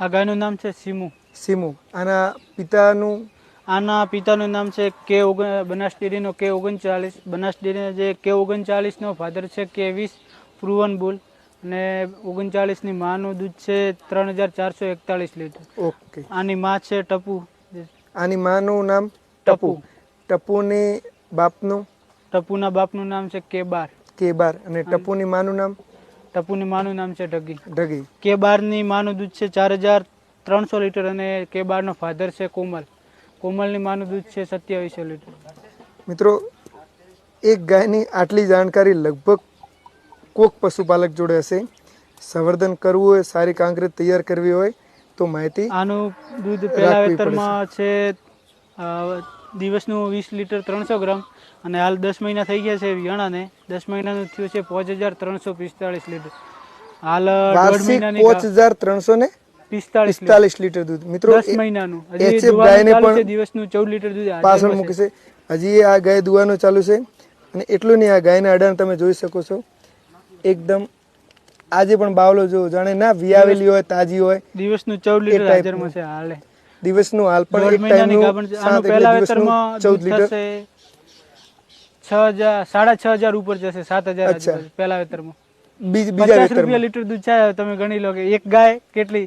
આ ગાયનું નામ છે સીમુ. સીમુ. આના પિતાનું? આના પિતાનું નામ છે કે ઓગણ બનાસ ડેરીનો કે ઓગણચાલીસ બનાસ ડેરીના જે કે ઓગણચાલીસનો ફાધર છે કે વીસ પ્રુવન બુલ. અને ઓગણચાલીસની માનું દૂધ છે ત્રણ હજાર ચારસો એકતાલીસ લીટર. ઓકે. આની માં છે ટપુ. આની માનું નામ? ટપુ. ટપુની બાપનું? ટપુના બાપનું નામ છે કે બાર કે બાર અને ટપુની માનું નામ? ટપુની માનું નામ છે ઢગી. ઢગી. કે બારની માનું દૂધ છે ચાર હજાર ત્રણસો લીટર અને કે બારનો ફાધર છે કોમલ. કોમલની માનું દૂધ છે સત્યાવીસો લીટર. મિત્રો એક ગાયની આટલી જાણકારી લગભગ કોક પશુપાલક જોડે હશે. સંવર્ધન કરવું હોય સારી કાંકરી તૈયાર કરવી હોય તો માહિતી આનું દૂધ પહેલા વેતરમાં છે દિવસનું વીસ લીટર ત્રણસો ગ્રામ અને હાલ દસ મહિના થઈ ગયા છે વિયાણાને દસ મહિનાનું થયું છે પાંચ હજાર ત્રણસો પિસ્તાળીસ લીટર. હાલ દોઢ મહિનાની પાંચ હજાર ત્રણસો ને પિસ્તાળીસ લીટર. દૂધ. મિત્રો દસ મહિનાનું. હજી ગાયને પણ દિવસનું ચૌદ લીટર દૂધ પાછળ મૂકે છે હજી આ ગાય દુવાનું ચાલુ છે અને એટલું નહીં આ ગાયના અડાણ તમે જોઈ શકો છો. એકદમ આજે પણ બાવલો જો જાણે ના વિયાવેલી હોય તાજી હોય. દિવસનું ચૌદ લીટર હાજરમાં છે હાલે. દિવસનું હાલ પણ એક ટાઈમનું સાત એટલે દિવસનું ચૌદ લીટર. છ હજાર સાડા છ હજાર ઉપર જશે સાત હજાર પહેલા વેતરમાં. બીજ- બીજા પચાસ રૂપિયા લીટર દૂધ છે તમે ગણી લો કે એક ગાય કેટલી